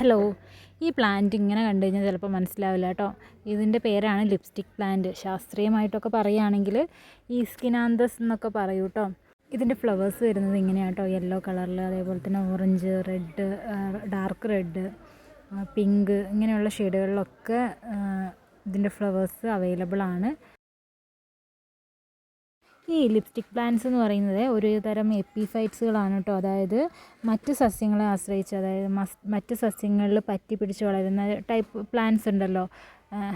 Hello ഈ plant ഇങ്ങനെ കണ്ടു കഴിഞ്ഞാൽ ചിലപ്പോൾ മനസ്സിലാവില്ല കേട്ടോ. ഇതിന്റെ പേരാണ് ലിപ്സ്റ്റിക് പ്ലാന്റ് ശാസ്ത്രീയമായിട്ടൊക്കെ പറയുകയാണെങ്കിൽ സ്കിനാന്തസ് എന്നൊക്കെ പറയൂ കേട്ടോ ഇതിന്റെ ഫ്ലവേഴ്സ് വരുന്നത് ഇങ്ങനെയാണ് കേട്ടോ യെല്ലോ കളറിൽ അതേപോലെ തന്നെ orange red dark red pink ഇങ്ങനെയുള്ള ഷെയ്ഡുകളിലൊക്കെ ഇതിന്റെ ഫ്ലവേഴ്സ് അവൈലബിൾ ആണ്. ഈ ലിപ്സ്റ്റിക് പ്ലാന്റ്സ് എന്ന് പറയുന്നത് ഒരു തരം എപ്പിഫൈറ്റ്സുകളാണ് കേട്ടോ അതായത് മറ്റ് സസ്യങ്ങളെ ആശ്രയിച്ച് അതായത് മറ്റ് സസ്യങ്ങളിൽ പറ്റി പിടിച്ച് വളരുന്ന ടൈപ്പ് പ്ലാന്റ്സ് ഉണ്ടല്ലോ.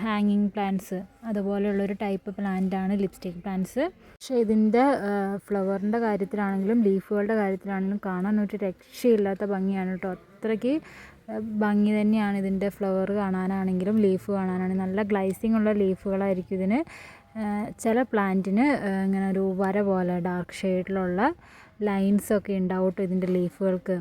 ഹാങ്ങിങ് പ്ലാന്റ്സ് അതുപോലെയുള്ളൊരു ടൈപ്പ് പ്ലാന്റാണ് ലിപ്സ്റ്റിക് പ്ലാന്റ്സ് പക്ഷേ ഇതിന്റെ ഫ്ലവറിന്റെ കാര്യത്തിലാണെങ്കിലും ലീഫുകളുടെ കാര്യത്തിലാണെങ്കിലും കാണാൻ ഒരു രക്ഷയില്ലാത്ത ഭംഗിയാണ് കേട്ടോ അത്രയ്ക്ക് ഭംഗി തന്നെയാണ് ഇതിന്റെ ഫ്ലവർ കാണാനാണെങ്കിലും ലീഫ് കാണാനാണെങ്കിലും. നല്ല ഗ്ലൈസിങ് ഉള്ള ലീഫുകളായിരിക്കും ഇതിന്. ചില പ്ലാന്റിന് ഇങ്ങനെ ഒരു വര പോലെ ഡാർക്ക് ഷെയ്ഡിലുള്ള ലൈൻസൊക്കെ ഉണ്ടാവും ഇതിന്റെ ലീഫുകൾക്ക്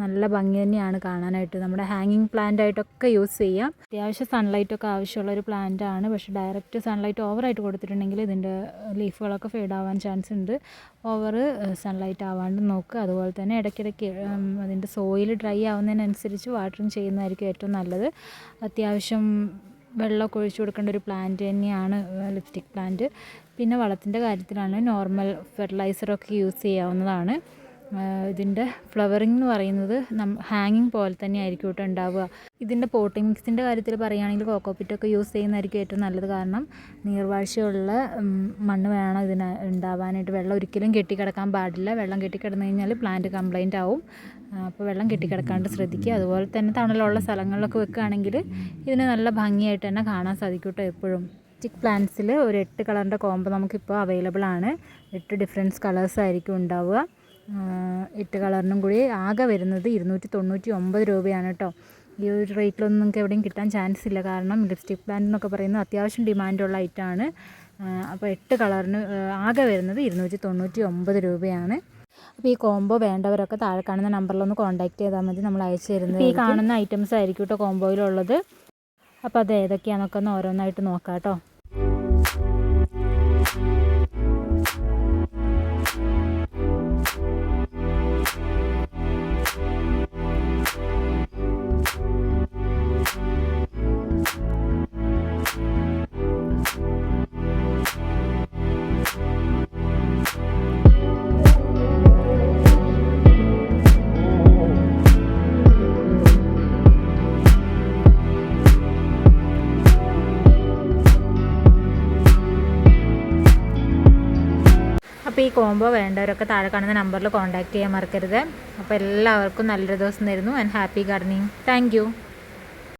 നല്ല ഭംഗി തന്നെയാണ് കാണാനായിട്ട്. നമ്മുടെ ഹാങ്ങിങ് പ്ലാന്റ് ആയിട്ടൊക്കെ യൂസ് ചെയ്യാം. അത്യാവശ്യം സൺലൈറ്റൊക്കെ ആവശ്യമുള്ള ഒരു പ്ലാന്റ് ആണ്. പക്ഷെ ഡയറക്റ്റ് സൺലൈറ്റ് ഓവറായിട്ട് കൊടുത്തിട്ടുണ്ടെങ്കിൽ ഇതിന്റെ ലീഫുകളൊക്കെ ഫെയ്ഡ് ആവാൻ ചാൻസ് ഉണ്ട്. ഓവർ സൺലൈറ്റ് ആവാണ്ട് നോക്കുക അതുപോലെ തന്നെ ഇടയ്ക്കിടയ്ക്ക് അതിന്റെ സോയിൽ ഡ്രൈ ആവുന്നതിനനുസരിച്ച് വാട്ടറിങ് ചെയ്യുന്നതായിരിക്കും ഏറ്റവും നല്ലത്. അത്യാവശ്യം വെള്ളമൊക്കെ ഒഴിച്ചു കൊടുക്കേണ്ട ഒരു പ്ലാന്റ് തന്നെയാണ് ലിപ്സ്റ്റിക് പ്ലാന്റ് പിന്നെ വളത്തിന്റെ കാര്യത്തിലാണെങ്കിൽ നോർമൽ ഫെർട്ടിലൈസറൊക്കെ യൂസ് ചെയ്യാവുന്നതാണ്. ഇതിന്റെ ഫ്ലവറിങ് എന്ന് പറയുന്നത് നം ഹാങ്ങിങ് പോലെ തന്നെ ആയിരിക്കും കേട്ടോ ഉണ്ടാവുക. ഇതിന്റെ പോട്ടിംഗ് മിക്സിന്റെ കാര്യത്തിൽ പറയുകയാണെങ്കിൽ കോക്കോപ്പിറ്റൊക്കെ യൂസ് ചെയ്യുന്നതായിരിക്കും ഏറ്റവും നല്ലത്. കാരണം നീർവാഴ്ചയുള്ള മണ്ണ് വേണം ഇതിന് ഉണ്ടാവാനായിട്ട്. വെള്ളം ഒരിക്കലും കെട്ടിക്കിടക്കാൻ പാടില്ല. വെള്ളം കെട്ടിക്കിടന്നു കഴിഞ്ഞാൽ പ്ലാന്റ് കംപ്ലൈന്റ് ആവും. അപ്പോൾ വെള്ളം കെട്ടിക്കിടക്കാണ്ട് ശ്രദ്ധിക്കുക. അതുപോലെ തന്നെ തണലുള്ള സ്ഥലങ്ങളിലൊക്കെ വെക്കുകയാണെങ്കിൽ ഇതിന് നല്ല ഭംഗിയായിട്ട് തന്നെ കാണാൻ സാധിക്കും കേട്ടോ എപ്പോഴും. സ്റ്റിക് പ്ലാന്റ്സിൽ ഒരു എട്ട് കളറിന്റെ കോംബോ നമുക്കിപ്പോൾ അവൈലബിൾ ആണ്. എട്ട് ഡിഫറെൻസ് കളേഴ്സ് ആയിരിക്കും ഉണ്ടാവുക. എട്ട് കളറിനും കൂടി ആകെ വരുന്നത് ഇരുന്നൂറ്റി തൊണ്ണൂറ്റി ഒമ്പത് രൂപയാണ് കേട്ടോ. ഈ ഒരു റേറ്റിലൊന്നും നിങ്ങൾക്ക് എവിടെയും കിട്ടാൻ ചാൻസ് ഇല്ല. കാരണം ലിപ്സ്റ്റിക് പ്ലാന്റ് എന്നൊക്കെ പറയുന്നത് അത്യാവശ്യം ഡിമാൻഡുള്ള ഐറ്റമാണ് അപ്പോൾ എട്ട് കളറിന് ആകെ വരുന്നത് ഇരുന്നൂറ്റി തൊണ്ണൂറ്റി ഒമ്പത് രൂപയാണ്. അപ്പോൾ ഈ കോംബോ വേണ്ടവരൊക്കെ താഴെ കാണുന്ന നമ്പറിലൊന്ന് കോൺടാക്ട് ചെയ്താൽ മതി. നമ്മൾ അയച്ചു തരുന്നത് ഈ കാണുന്ന ഐറ്റംസ് ആയിരിക്കും കേട്ടോ കോംബോയിലുള്ളത് അപ്പോൾ അത് ഏതൊക്കെയാണെന്നൊക്കെ ഒന്ന് ഓരോന്നായിട്ട് നോക്കാം കേട്ടോ. അപ്പോൾ ഈ കോംബോ വേണ്ടവരൊക്കെ താഴെ കാണുന്ന നമ്പറിൽ കോൺടാക്ട് ചെയ്യാൻ മറക്കരുത്. അപ്പോൾ എല്ലാവർക്കും നല്ലൊരു ദിവസം തരുന്നു ആൻഡ് ഹാപ്പി ഗാർഡനിങ് താങ്ക്